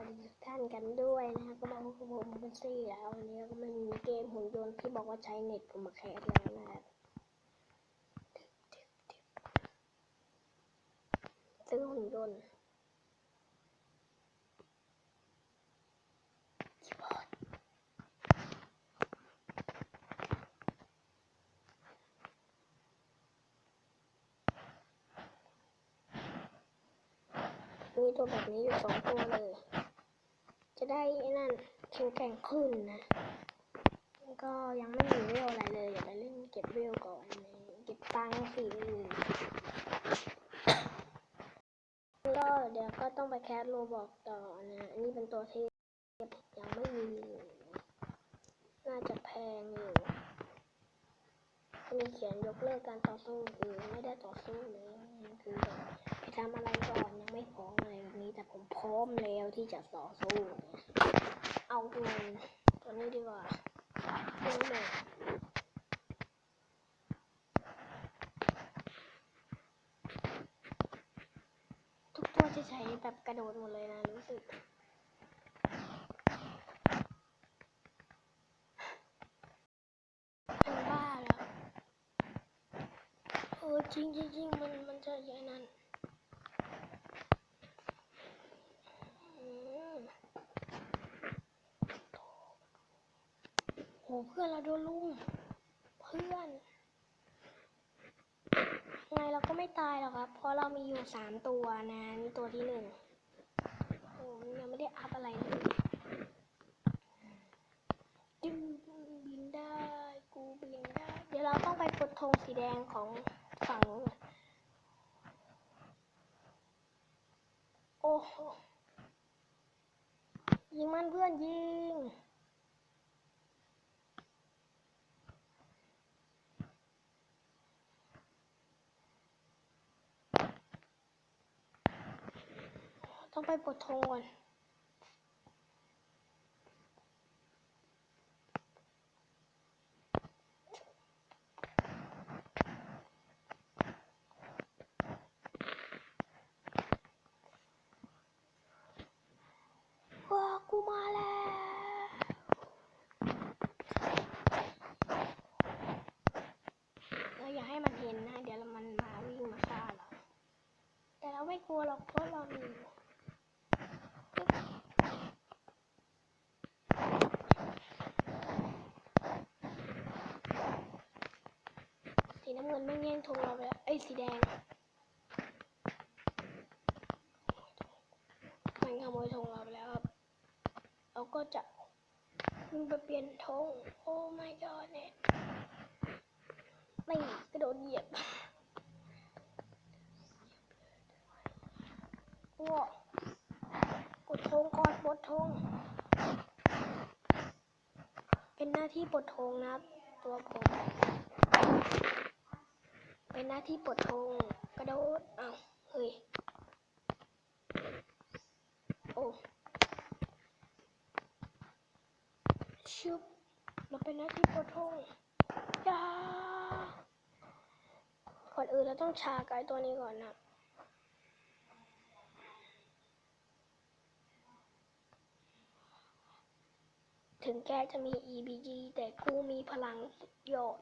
วัสดีทุกท่านกันด้วยนะครับก็มาพบกับผมเป็นซี่แล้ววันนี้ก็มันมีเกมหุ่นยนต์ที่บอกว่าใช้เน็ตผมมาแคสแล้วนะครับซื้อหุ่นยนต์มีตัวแบบนี้อยู่สองตัวเลย จะได้ไอ้นั่นแข็งแกร่งขึ้นนะ ก็ยังไม่มีเวลอะไรเลยอย่าไปเล่นเก็บเวลก่อนเก็บตังค์สิก็เดี๋ยวก็ต้องไปแคสโรบอกต่อนะ อันนี้เป็นตัวที่ยังไม่มี น่าจะแพงอยู่มีเขียนยกเลิกการต่อสู้คือไม่ได้ต่อสู้เลยคือแบบ ทำอะไรก่อนยังไม่พร้อมอะไรแบบนี้ แต่ผมพร้อมแล้วที่จะต่อสู้เอาเงินตัวนี้ดีกว่าตัวนี้เลยทุกตัวจะใช้แบบกระโดดหมดเลยนะรู้สึกบ้าแล้วเออจริงจริงมันมันจะอย่นั้นอืมโห เพื่อนเราโดนลุมเพื่อนไงเราก็ไม่ตายหรอกครับ เพราะเรามีอยู่สามตัวนะนี่ตัวที่หนึ่งผมยังไม่ได้อัพอะไรเลยจึงบินได้ กูบินได้ เดี๋ยวเราต้องไปกดธงสีแดงของฝั่งนู้นโอ้โหยิงมันเพื่อนยิง ต้องไปปลดธงก่อน ว้ากูมาแล้วเราอย่าให้มันเห็นนะ เดี๋ยวมันมาวิ่งมาฆ่าเรา แต่เราไม่กลัวหรอกเพราะเรามีสีน้ำเงินไม่งแย่งธงเราไปแล้วเอ้สีแดงมันขโมยธงเราไปแล้วครับ เราก็จะวิ่งไปเปลี่ยนธงโอ้ my god เนี่ยไม่กระโดดเหยียบว้ากดธงก่อนปลดธงเป็นหน้าที่ปลดธงนะครับตัวผม หน้าที่ปลดธงกระโดดอ้าวเฮ้ยโอ้ชุบเราเป็นหน้าที่ปลดธงยาก่อนอื่นเราต้องชาไก่ตัวนี้ก่อนนะถึงแกจะมี EBG แต่กูมีพลังสุดยอด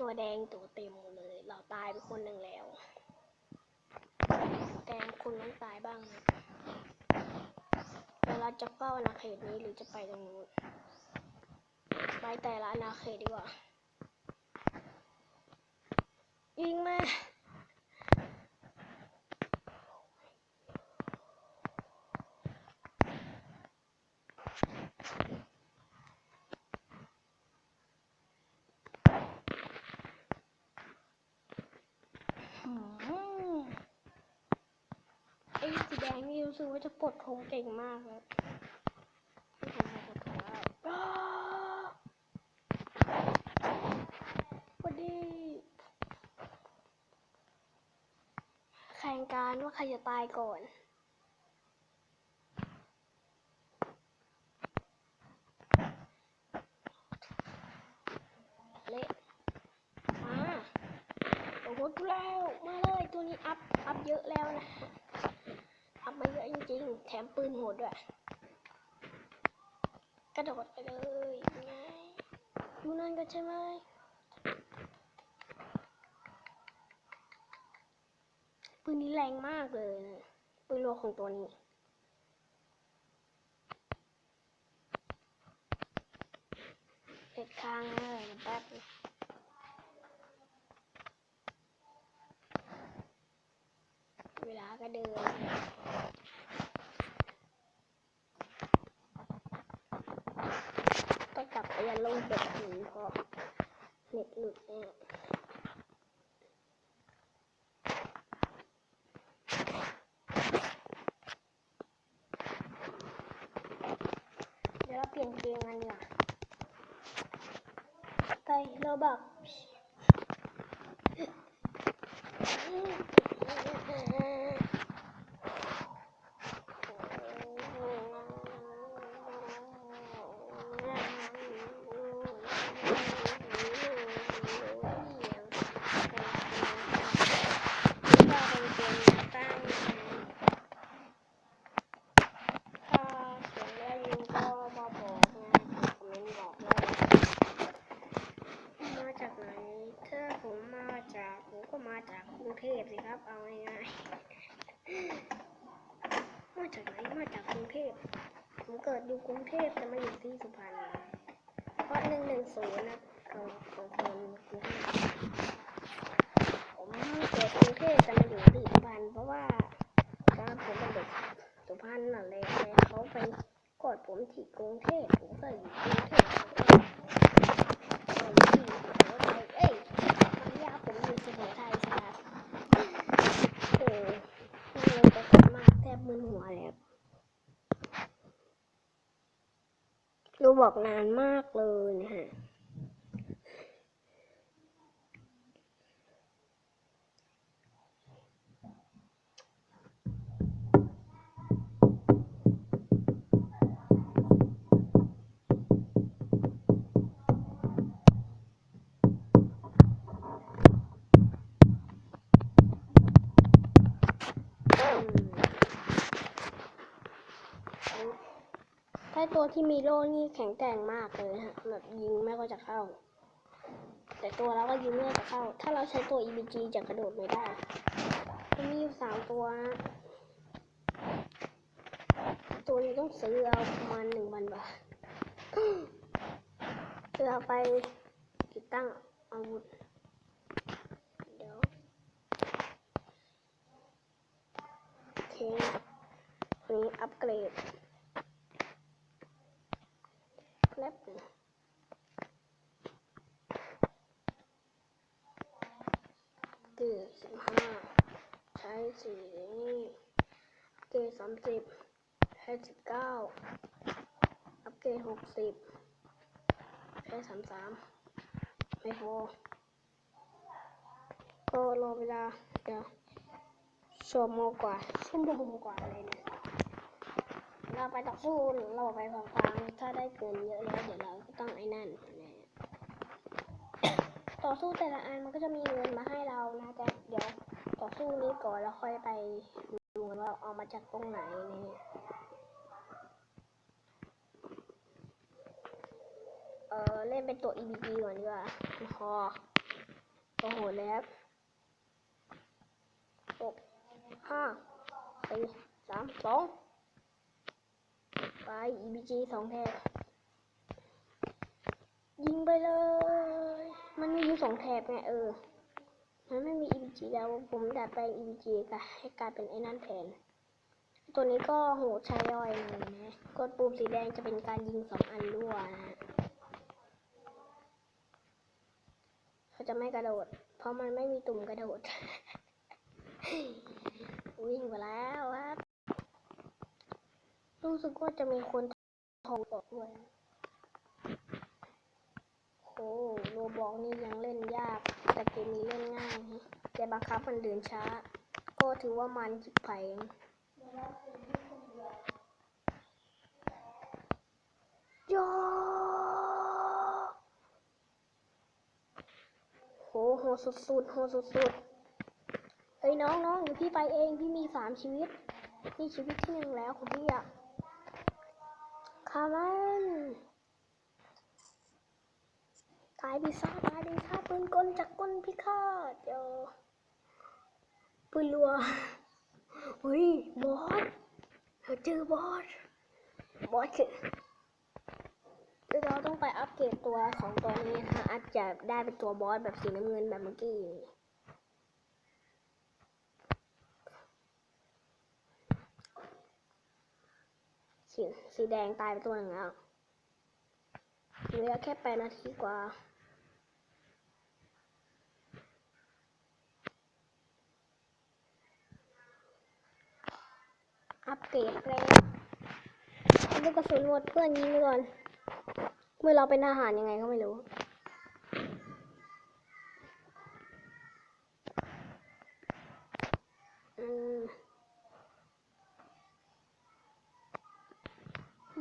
ตัวแดงตัวเต็มเลย เราตายไปคนหนึ่งแล้วแต่คุณต้องตายบ้างนะเวลาจะเฝ้าอาณาเขตนี้หรือจะไปตรงนู้นไปแต่ละอาณาเขตดีกว่า ยิงมา หืมไอ้สีแด งนี่รู้สึกว่าจะปลดทงเก่งมากครับที่ทำให้ปลยวันดีแข่งการว่าใครจะตายก่อน เละมาโอ้โหดูแล้ว มาเลยตัวนี้อัพ อัพเยอะแล้วนะ อัพมาเยอะจ มปืนโหดด้วย กระ โดดไปเลยไงอยู่นั่นก็ใช่ไหมปืนนี้แรงมากเลยนะปืนโลของตัวนี้เด็ดค้างเลยแป๊บเวลาก็เดิน ต้องกลับไปยันลงเก็บหินเพราะ เน็ตหลุดแน่เดี๋ยวเราเปลี่ยนเกมกันดีกว่าไปโรบอกถ้าเสียงได้ยินก็มาบอกนะคอมเมนต์บอกเลยมาจากไหน ถ้าผมมาจากผมก็มาจากกรุง เทพสิครับ เอาง่ายๆมาจากไหนมาจากกรุงเทพผมเกิดอยู่กรุงเทพแต่มาอยู่ที่สุพรรณเพราะหนึ่งหนึ่งศูนย์นะของของคนกรุงเทพผมเกิดกรุงเทพแต่มาอยู่ที่สุพรรณเพราะว่าตอนผมเป็นเด็กสุพรรณน่ะเลยเขาไปกอดผมที่กรุงเทพผมก็อยู่กรุงเทพผมก็อยู่ที่สุโขทัยเอ้ยมันยากผมอยู่สุโขทัยสิครับโอ้นั่งลงไปกดมากแทบมึนหัวเลยครับ ดู บอกนานมากเลยนะฮะ ถ้าตัวที่มีโล่นี่แข็งแกร่งมากเลยฮะแบบยิงไม่ก็จะเข้า แต่ตัวเราก็ยิงไม่ก็จะเข้า ถ้าเราใช้ตัว EBG จะกระโดดไม่ได้มันมีอยู่สามตัวนะตัวนี้ต้องซื้อเอาประมาณหนึ่งพันบาทเพื่อเอาไปติดตั้งอาวุธเดี๋ยวโอเคคนนี้อัปเกรด แป๊บนึงเกรดสิบห้าใช้สีนี้เกรดสามสิบใช้สิบเก้าอัปเกรดหกสิบใช้สามสามไม่พอก็รอเวลาเดี๋ยวชั่วโมงกว่าชั่วโมงกว่าเลยเนี่ย เราไปต่อสู้เราไปฟังฟังถ้าได้เกินเยอะแล้วเดี๋ยวเราก็ต้องไอ้นั่นนะต่อสู้แต่ละอันมันก็จะมีเงินมาให้เรานะแต่เดี๋ยวต่อสู้นี้ก่อนแล้วค่อยไปดูกันว่าเอามาจากตรงไหนนี่เออเล่นเป็นตัว EBG ก่อนดีกว่าพอโอ้โหแล้วหกห้าสี่สามสอง ไป EBG สองแถบยิงไปเลย มันมีอยู่สองแถบไงเออ มันไม่มี EBG แล้วผมดัดแปลง EBG กับให้กลายเป็นไอ้นั่นแทนตัวนี้ก็โหดใช้ย่อยเลยนะ กดปุ่มสีแดงจะเป็นการยิงสองอันรั่วนะเขาจะไม่กระโดด เพราะมันไม่มีตุ่มกระโดด วิ่งไปแล้วครับ รู้สึกว่าจะมีคนโทรบอด้วยโอ้โรบอกนี่ยังเล่นยาก แต่เกมนี้เล่นง่ายนะแต่บังคับมันเดินช้า ก็ถือว่ามันจิบไผ่ยอโหโหสุดๆโหสุดๆเฮ้ยน้องน้องเดี๋ยวพี่ไปเองพี่มีสามชีวิต นี่ชีวิตที่หนึ่งแล้วของพี่อะ คามันตายพิซ่าตายพิซ่าปืนกลจากก้นพิฆาตเดี๋ยวปืนรัวเฮ้ยบอสเราเจอบอสบอสคือเราต้องไปอัปเกรดตัวของตัวนี้นะคะอาจจะได้เป็นตัวบอสแบบสีน้ำเงินแบบเมื่อกี้ สีสีแดงตายไปตัวหนึ่งแล้วเหลือแค่แปดนาทีกว่าอัปเกรดแล้วลูกกระสุนหมดเพื่อนยิงก่อน เมื่อเราเป็นทหารยังไงก็ไม่รู้ อืม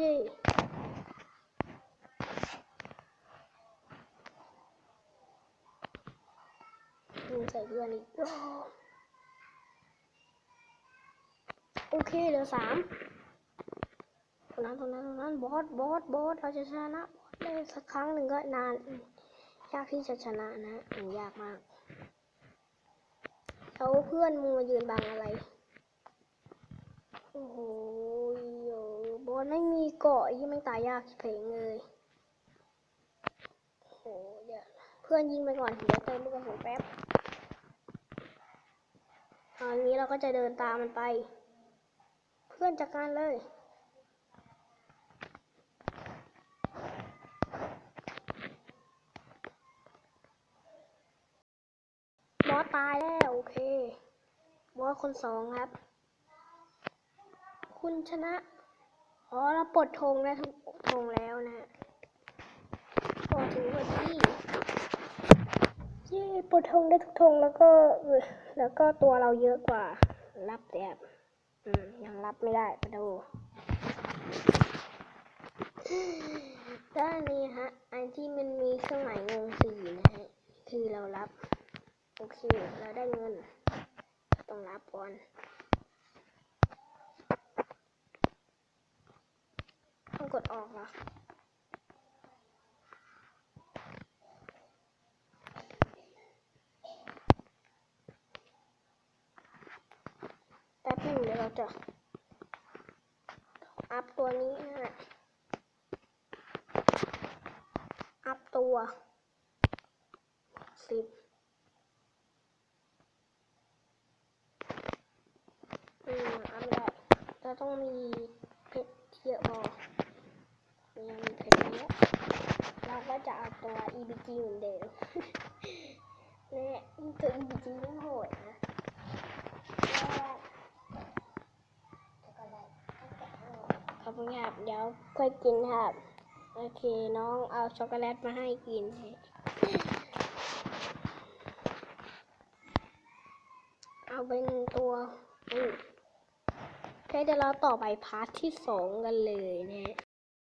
เย่ยิงใส่เพื่อนอีกโอ้โอเคเหลือสามตรงนั้นตรงนั้นตรงนั้นบอสบอสบอสเราจะชนะบอสได้สักครั้งหนึ่งก็นานยากที่จะชนะนะมันยากมากแล้วเพื่อนมึงมายืนบังอะไร โอ้โห บอสไม่มีเกาะยี่ไม่ตายยากเพลงเลยโอ้โหเดี๋ยวเพื่อนยิงไปก่อนเดี๋ยวเติมลูกกระสุนแป๊บตอนนี้เราก็จะเดินตามมันไป เพื่อนจัดการเลยบอสตายแล้วโอเคบอสคนสองครับ คุณชนะ อ๋อเราปลดธงได้ทุกธงแล้วนะฮะพอถึงวันที่เย้ปลดธงได้ทุกธงแล้วก็แล้วก็ตัวเราเยอะกว่า รับแต่อืมยังรับไม่ได้มาดูด้านนี้ฮะ อันที่มันมีเครื่องหมายงงสีนะฮะ คือเรารับ โอเค เราได้เงิน ต้องรับก่อน ต้องก ดออกเหรอแป๊บนึงเดี๋ยวเราจะอัพตัวนี้นะฮะอัพตัวสิบอืมอัพไม่ได้เราต้องมีเพชรที่เยอะพอยังมีเพชรเยอะเราก็จะเอาตัว EBG เหมือนเดิม เนี่ยตัว EBG ไม่โหดนะขอบคุณครับเดี๋ยวค่อยกินครับ โอเคน้องเอาช็อกโกแลตมาให้กินเอาเป็นตัวอืมโอเคเดี๋ยวเราต่อไปพาร์ทที่สองกันเลยนะฮะ